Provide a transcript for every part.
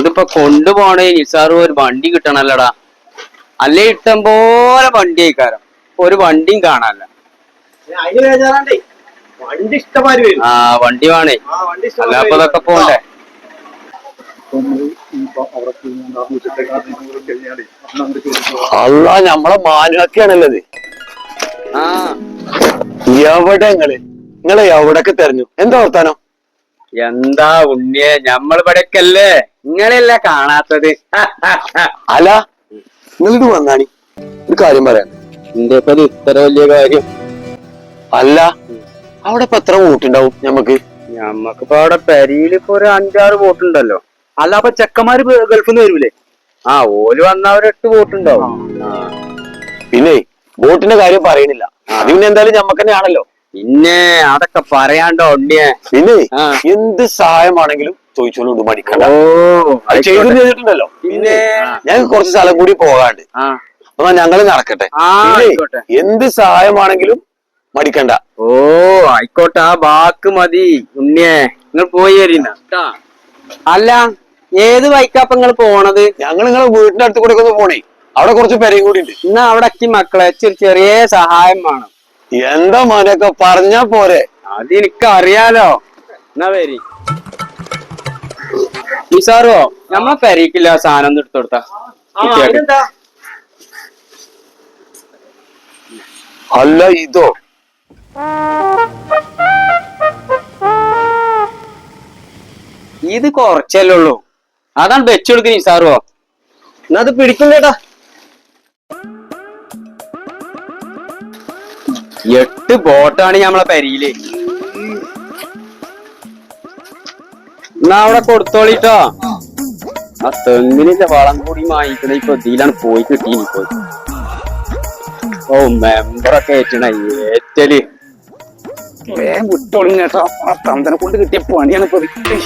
ഇതിപ്പോ കൊണ്ടുപോണേ നിസാറ് ഒരു വണ്ടി കിട്ടണല്ലടാ. അല്ലേ ഇഷ്ടം പോലെ വണ്ടി ആയിക്കാരം. ഒരു വണ്ടിയും കാണാനല്ല. ആ വണ്ടി വേണേ. ആ വണ്ടി അല്ല അപ്പൊ ഇതൊക്കെ പോണ്ടേ? അല്ല നമ്മളെ മാനുവൊക്കെയാണല്ലത് ആ. എവിടെ നിങ്ങൾ? നിങ്ങളെ എവിടൊക്കെ തെരഞ്ഞു? എന്താ വർത്താനം? എന്താ ഉണ്ണിയെ? നമ്മളിവിടേക്കല്ലേ നിങ്ങളെല്ല കാണാത്തത്? അല്ല നിങ്ങളിത് വന്നാണി. ഒരു കാര്യം പറയാം. എന്റെ ഇപ്പൊ ഇത്ര വലിയ കാര്യം? അല്ല അവിടെ ഇപ്പൊ എത്ര വോട്ടുണ്ടാവും ഞമ്മക്ക്? ഞമ്മക്കിപ്പോ അവിടെ പെരിയിൽ ഇപ്പൊ ഒരു അഞ്ചാറ് വോട്ടുണ്ടല്ലോ. അല്ല അപ്പൊ ചെക്കന്മാര് ഗൾഫിൽ നിന്ന് വരൂലേ? ആ ഓൽ വന്ന ഒരു എട്ട് വോട്ടുണ്ടാവും. പിന്നെ വോട്ടിന്റെ കാര്യം പറയണില്ല. അത് പിന്നെ എന്തായാലും ഞമ്മക്ക് തന്നെയാണല്ലോ പിന്നെ അതൊക്കെ പറയാണ്ടോ ഉണ്ണിയെ? പിന്നെ എന്ത് സഹായമാണെങ്കിലും ചോദിച്ചോളൂ മടിക്കണ്ട. ഓ അത് ചെയ്തു ചെയ്തിട്ടുണ്ടല്ലോ. പിന്നെ ഞങ്ങൾക്ക് കുറച്ച് സ്ഥലം കൂടി പോകാണ്ട്. അപ്പൊ ഞങ്ങൾ നടക്കട്ടെ. എന്ത് സഹായമാണെങ്കിലും മടിക്കണ്ട. ഓ ആയിക്കോട്ടെ. ആ ബാക്ക് മതി ഉണ്ണിയെ. നിങ്ങൾ പോയി വരുന്ന അല്ല ഏത് ബൈക്കാപ്പ നിങ്ങൾ പോണത്? ഞങ്ങൾ നിങ്ങളെ വീടിന്റെ അടുത്ത് കൂടെ ഒന്ന് പോണേ. അവിടെ കുറച്ച് പെരയും കൂടി ഉണ്ട്. എന്നാ അവിടെ മക്കളെ ചെറിയ സഹായം വേണം. എന്താ മോനൊക്കെ പറഞ്ഞാ പോരെ? അത് എനിക്ക് അറിയാലോ എന്നാ വരി. നിസാറോ നമ്മളെ പെരയ്ക്കില്ല ആ സാധനം ഒന്ന് എടുത്തു കൊടുത്താ. അല്ല ഇതോ? ഇത് കൊറച്ചല്ലേ ഉള്ളൂ. അതാണ് വെച്ചു കൊടുക്കുന്ന നിസാറോ എന്നാ അത് പിടിക്കും എട്ട് ബോട്ടാണ് നമ്മളെ പെരയിൽ. എന്നാ അവിടെ കൊടുത്തോളിട്ടോ ആ തെങ്ങിനിന്റെ വളം കൂടി വാങ്ങിക്കണ ഇപ്പൊ ഇതിലാണ് പോയി കിട്ടിയിപ്പോ ഓ മെമ്പറൊക്കെ ഏറ്റണ ഏറ്റൽ. കേട്ടോ.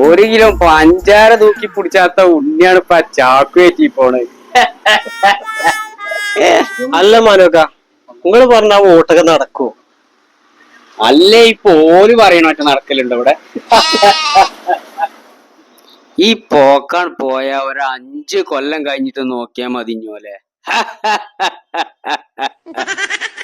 ഒരു കിലോ പഞ്ചാര തൂക്കി പിടിച്ചാത്ത ഉണ്ണിയാണ് ഇപ്പൊ ചാക്കു കയറ്റി പോണത്. അല്ല മാനോക്ക നിങ്ങൾ പറഞ്ഞ ആ വോട്ടൊക്കെ നടക്കുവോ അല്ലേ ഇപ്പൊ ഓൽ പറയണ മറ്റേ നടക്കലുണ്ട് ഇവിടെ? ഈ പോക്കാൻ പോയ ഒരു അഞ്ച് കൊല്ലം കഴിഞ്ഞിട്ട് നോക്കിയാ മതി ഇഞ്ഞോലെ